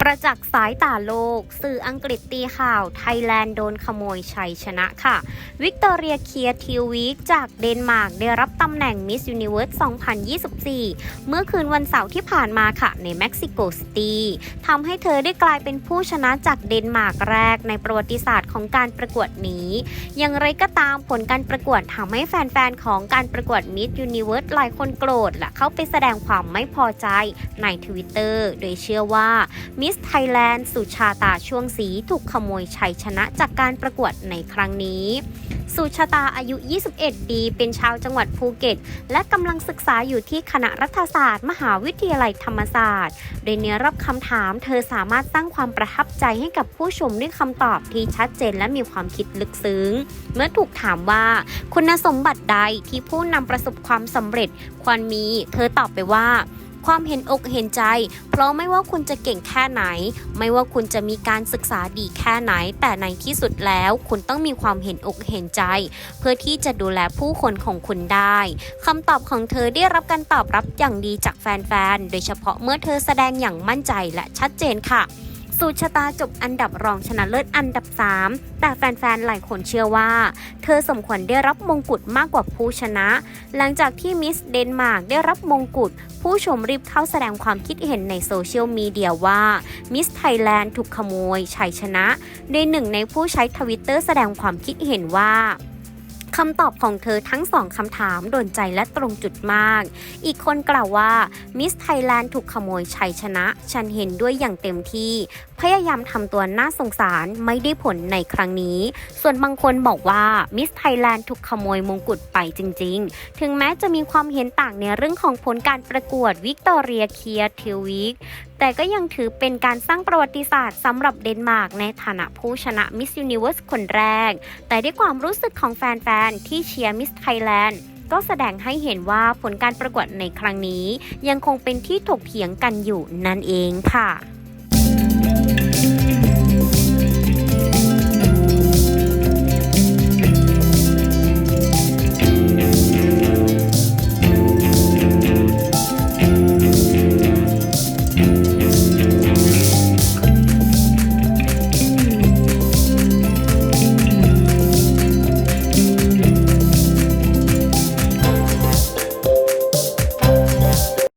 ประจักษ์สายตาโลก สื่ออังกฤษตีข่าว ไทยแลนด์โดนขโมยชัยชนะค่ะ วิกตอเรียเคียทิววิกจากเดนมาร์กได้รับตำแหน่งมิส s u นิเวิร์ส 2024 เมื่อคืนวันเสาร์ที่ผ่านมาค่ะ ในเม็กซิโกซิตี้ทำให้เธอได้กลายเป็นผู้ชนะจากเดนมาร์กแรกในประวัติศาสตร์ของการประกวดนี้ อย่างไรก็ตามผลการประกวดทำให้แฟนๆ ของการประกวดมิส s u นิเวิร์สหลายคนโกรธและเข้าไปแสดงความไม่พอใจในทวิตเตอร์โดยเชื่อว่ามิสไทยแลนด์สุชาตาช่วงสีถูกขโมยชัยชนะจากการประกวดในครั้งนี้ สุชาตาอายุ 21 ปี เป็นชาวจังหวัดภูเก็ต และกำลังศึกษาอยู่ที่คณะรัฐศาสตร์ มหาวิทยาลัยธรรมศาสตร์ โดยเนื้อรับคำถาม เธอสามารถสร้างความประทับใจให้กับผู้ชมด้วยคำตอบที่ชัดเจนและมีความคิดลึกซึ้ง เมื่อถูกถามว่า คุณสมบัติใดที่ผู้นำประสบความสำเร็จควรมี เธอตอบไปว่า ความเห็นอกเห็นใจ เพราะไม่ว่าคุณจะเก่งแค่ไหน ไม่ว่าคุณจะมีการศึกษาดีแค่ไหน แต่ในที่สุดแล้ว คุณต้องมีความเห็นอกเห็นใจ เพื่อที่จะดูแลผู้คนของคุณได้คำตอบของเธอได้รับการตอบรับอย่างดีจากแฟนๆ โดยเฉพาะเมื่อเธอแสดงอย่างมั่นใจและชัดเจนค่ะ สุชะตาจบอันดับรองชนะเลิศอันดับ 3 แต่แฟนๆ หลายคนเชื่อว่า เธอสมควรได้รับมงกุฎมากกว่าผู้ชนะ หลังจากที่มิสเดนมาร์กได้รับมงกุฎผู้ชมรีบเข้าแสดงความคิดเห็นในโซเชียลมีเดียว่ามิสไทยแลนด์ถูกขโมยชัยชนะ โดยหนึ่งในผู้ใช้ทวิตเตอร์แสดงความคิดเห็นว่าคำตอบของเธอทั้งสองคำถามโดนใจและตรงจุดมาก อีกคนกล่าวว่ามิสไทยแลนด์ถูกขโมยชัยชนะ ฉันเห็นด้วยอย่างเต็มที่ พยายามทำตัวน่าสงสารไม่ได้ผลในครั้งนี้ ส่วนบางคนบอกว่ามิสไทยแลนด์ถูกขโมยมงกุฎไปจริง ๆ ถึงแม้จะมีความเห็นต่างในเรื่องของผลการประกวดวิกตอเรียเคียทิววิกแต่ก็ยังถือเป็นการสร้างประวัติศาสตร์สำหรับเดนมาร์กในฐานะผู้ชนะมิส s u นิเวิร์สคนแรก แต่ด้วยความรู้สึกของแฟน ๆ ที่เชียร์มิสไทยแลนด์ก็แสดงให้เห็นว่าผลการประกวดในครั้งนี้ ยังคงเป็นที่ถกเถียงกันอยู่นั่นเองค่ะ